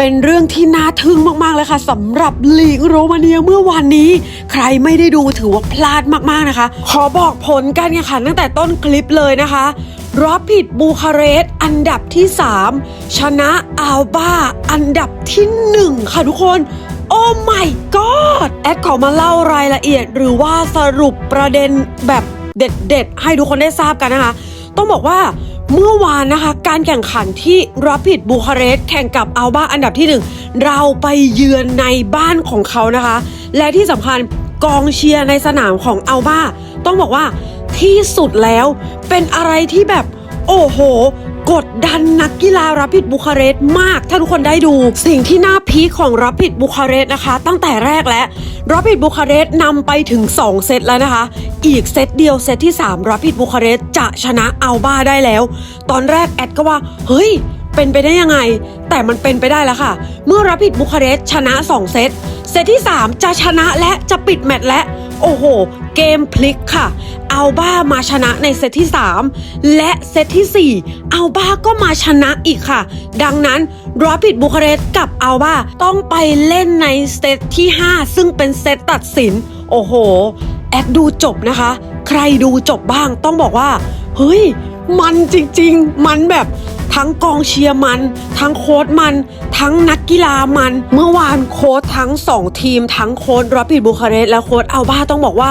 เป็นเรื่องที่น่าทึ่งมากๆเลยค่ะสำหรับลีกโรมาเนียเมื่อวานนี้ ใครไม่ได้ดูถือว่าพลาดมากๆนะคะ ขอบอกผลการแข่งขันตั้งแต่ต้นคลิปเลยนะคะรอผิดบูคาเรสต์อันดับที่ 3 ชนะอัลบาอันดับที่ 1 ค่ะทุกคนโอ้ my god แอดขอมาเล่ารายละเอียดหรือว่าสรุปประเด็นแบบเด็ดๆ ให้ทุกคนได้ทราบกันนะคะ ต้องบอกว่า เมื่อวานนะคะ การแข่งขันที่รับผิดบูคาเรสต์แข่งกับอัลบาอันดับที่หนึ่งเราไปเยือนในบ้านของเขานะคะ และที่สำคัญกองเชียร์ในสนามของอัลบาต้องบอกว่าที่สุดแล้วเป็นอะไรที่แบบ โอ้โห กดดันนักกีฬารับผิดบูคาเรสต์มาก ถ้าทุกคนได้ดู สิ่งที่น่าพีคของรับผิดบูคาเรสต์นะคะ ตั้งแต่แรกแล้วรับผิดบูคาเรสต์นำไปถึง 2 เซตแล้วนะคะ อีกเซตเดียวเซตที่3รับผิดบูคาเรสต์จะชนะอัลบาได้แล้ว ตอนแรกแอดก็ว่า เฮ้ย เป็นไปได้ยังไง แต่มันเป็นไปได้แล้วค่ะ เมื่อรับผิดบูคาเรสต์ชนะ 2 เซตเซตที่ 3 จะชนะและจะปิดแมตช์และ โอ้โห เกมพลิกค่ะ อัลบ้ามาชนะในเซตที่ 3 และเซตที่ 4 อัลบ้าก็มาชนะอีกค่ะ ดังนั้นรอปิดบูคาเรสกับอัลบ้าต้องไปเล่นในเซตที่ 5 ซึ่งเป็นเซตตัดสิน โอ้โห แอดดูจบนะคะ ใครดูจบบ้างต้องบอกว่า เฮ้ย มันจริง ๆ มันแบบ ทั้งกองเชียร์มัน ทั้งโค้ดมัน ทั้งนักกีฬามัน เมื่อวานโค้ดทั้ง 2 ทีม ทั้งโค้ดรอปิดบูคาเรสและโค้ดอัลบาต้องบอกว่า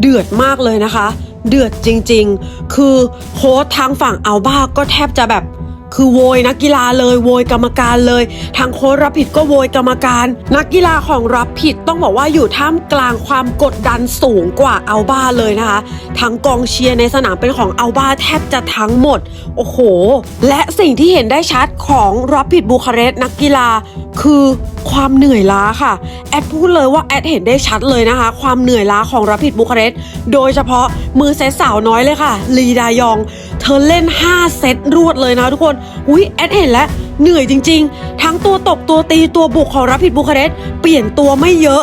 เดือดมากเลยนะคะ เดือดจริงๆ คือโค้ดทั้งฝั่งอัลบาก็แทบจะแบบ คือโวยนักกีฬาเลยโวยกรรมการเลยทางโค้ชรับผิดก็โวยกรรมการ นักกีฬาของรับผิดต้องบอกว่าอยู่ท่ามกลางความกดดันสูงกว่าอัลบ้าเลยนะคะทั้งกองเชียร์ในสนามเป็นของอัลบ้าแทบจะทั้งหมด โอ้โห และสิ่งที่เห็นได้ชัดของรับผิดบูคาเรสต์นักกีฬา คือความเหนื่อยล้าค่ะ แอดพูดเลยว่าแอดเห็นได้ชัดเลยนะคะ ความเหนื่อยล้าของรับผิดบูคาเรสต์โดยเฉพาะมือเซตสาวน้อยเลยค่ะ ลีดายอง เธอเล่น 5 เซตรวดเลยนะทุกคนอุ้ยแอดเห็นแล้ว เหนื่อยจริง ๆ ทั้งตัวตบตัวตีตัวบุกของรับผิดบูคาเรสต์เปลี่ยนตัวไม่เยอะ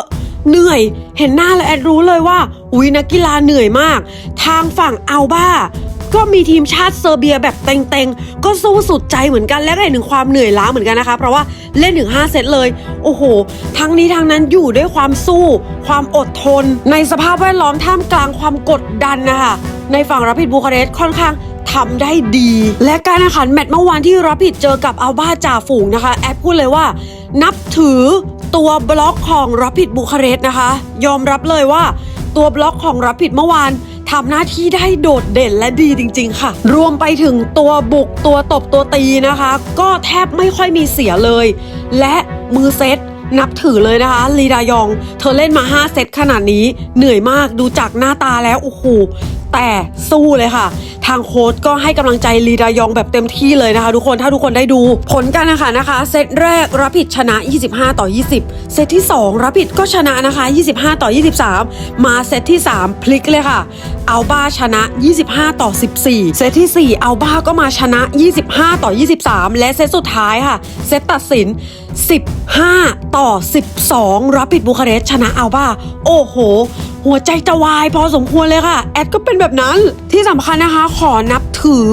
เหนื่อย เห็นหน้าแล้วแอดรู้เลยว่า อุ้ยนักกีฬาเหนื่อยมาก ทางฝั่งอัลบ้าก็มีทีมชาติเซอร์เบียแบบเต็งๆ ก็สู้สุดใจเหมือนกันและก็เห็นถึงความเหนื่อยล้าเหมือนกันนะคะ เพราะว่าเล่นถึง 5 เซตเลย โอ้โห ทั้งนี้ทั้งนั้นอยู่ด้วยความสู้ ความอดทน ในสภาพแวดล้อมท่ามกลางความกดดันนะคะ ในฝั่งรับผิดบูคาเรสต์ค่อนข้าง ทำได้ดี และการแข่งขันแมตช์เมื่อวานที่รับผิดเจอกับอัลบาจ่าฝูงนะคะ แอดพูดเลยว่า นับถือตัวบล็อกของรับผิดบูคาเรสต์นะคะ ยอมรับเลยว่าตัวบล็อกของรับผิดเมื่อวานทำหน้าที่ได้โดดเด่นและดีจริง ๆ ค่ะ รวมไปถึงตัวบุกตัวตบตัวตีนะคะ ก็แทบไม่ค่อยมีเสียเลย และมือเซต นับถือเลยนะคะลีดายอง เธอเล่นมา 5 เซตขนาดนี้เหนื่อยมากดูจากหน้าตาแล้วโอ้โหแต่สู้เลยค่ะ ทางโค้ชก็ให้กำลังใจลีดายองแบบเต็มที่เลยนะคะ ทุกคนถ้าทุกคนได้ดูผลการแข่งขันนะคะ เซตแรกรับผิดชนะ 25 ต่อ 20 เซตที่ 2 รับผิดก็ชนะนะคะ 25 ต่อ 23 มาเซตที่ 3 พลิกเลยค่ะอัลบาชนะ 25 ต่อ 14 เซตที่ 4อัลบาก็มาชนะ 25 ต่อ 23 และเซตสุดท้ายค่ะ เซตตัดสิน 15 ต่อ 12 รับผิดบูคาเรสชนะเอาบ้า โอ้โห หัวใจจะวายพอสมควรเลยค่ะ แอดก็เป็นแบบนั้นที่สำคัญนะคะขอนับถือ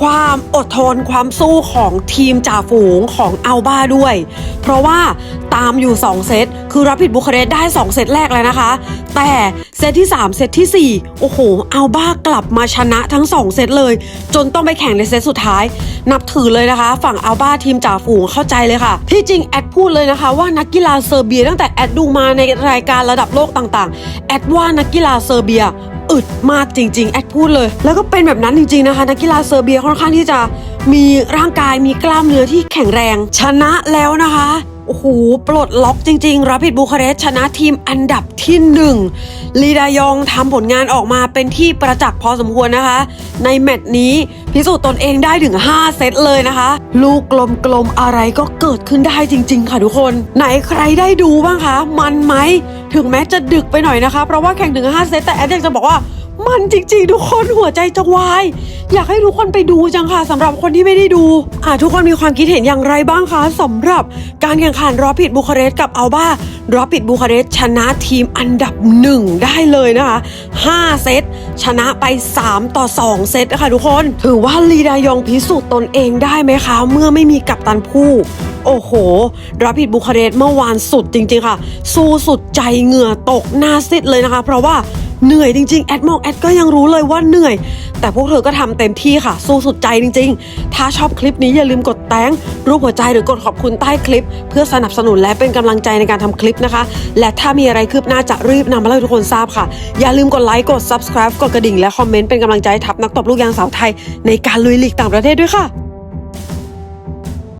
ความอดทนความสู้ของทีมจ่าฝูงของอัลบาด้วย เพราะว่าตามอยู่ 2 เซต คือรับผิดบุคเรสได้ 2 เซตแรกแล้วนะคะ แต่เซตที่ 3 เซตทีสี่4 โอ้โหอัลบากลับมาชนะทั้ง 2 เซตเลย จนต้องไปแข่งในเซตสุดท้าย นับถือเลยนะคะ ฝั่งอัลบาทีมจ่าฝูงเข้าใจเลยค่ะ ที่จริงแอดพูดเลยนะคะว่านักกีฬาเซอร์เบีย ตั้งแต่แอดดูมาในรายการระดับโลกต่างๆ แอดว่านักกีฬาเซอร์เบีย อึดมากจริง ๆ แอดพูดเลย แล้วก็เป็นแบบนั้นจริง ๆ นะคะ นักกีฬาเซอร์เบียค่อนข้างที่จะมีร่างกายมีกล้ามเนื้อที่แข็งแรง ชนะแล้วนะคะ โอ้โห ปลดล็อกจริงๆรับผิดบูคาเรสชนะทีมอันดับที่หนึ่งลีดายองทำผลงานออกมาเป็นที่ประจักษ์พอสมควรนะคะ ในแมตช์นี้พิสูจน์ตนเองได้ถึง 5 เซตเลยนะคะ ลูกกลมๆ อะไรก็เกิดขึ้นได้จริง ๆ ค่ะทุกคน ไหนใครได้ดูบ้างคะ มันไหม ถึงแม้จะดึกไปหน่อยนะคะ เพราะว่าแข่งถึง 5 เซตแต่แอดอยากจะบอกว่า มันจริงๆ ทุกคนหัวใจจะวาย อยากให้ทุกคนไปดูจังค่ะสำหรับคนที่ไม่ได้ดูอะทุกคนมีความคิดเห็นอย่างไรบ้างคะสำหรับการแข่งขันรอผิดบูคาเรสต์กับอัลบารอปิดบูคาเรสต์ชนะทีมอันดับหนึ่งได้เลยนะคะ 5 เซตชนะไป 3 ต่อ 2 เซตนะคะทุกคน ถือว่าลีดายองพิสูจน์ตนเองได้ไหมคะ เมื่อไม่มีกัปตันผู้ โอ้โหรับผิดบูคาเรสเมื่อวานสุดจริง ๆ ค่ะ สู้สุดใจเหงื่อตกหน้าซิดเลยนะคะ เพราะว่าเหนื่อยจริงๆ แอดมองแอดก็ยังรู้เลยว่าเหนื่อย แต่พวกเธอก็ทำเต็มที่ค่ะ สู้สุดใจจริง ๆ ถ้าชอบคลิปนี้อย่าลืมกดแต้งรูปหัวใจหรือกดขอบคุณใต้คลิป เพื่อสนับสนุนและเป็นกำลังใจในการทำคลิปนะคะ และถ้ามีอะไรคืบหน้าจะรีบนำมาเล่าให้ทุกคนทราบค่ะ อย่าลืมกดไลค์กด subscribe กดกระดิ่งและคอมเมนต์เป็นกำลังใจทัพนักตบลูกยางสาวไทยในการลุยลีกต่างประเทศด้วยค่ะ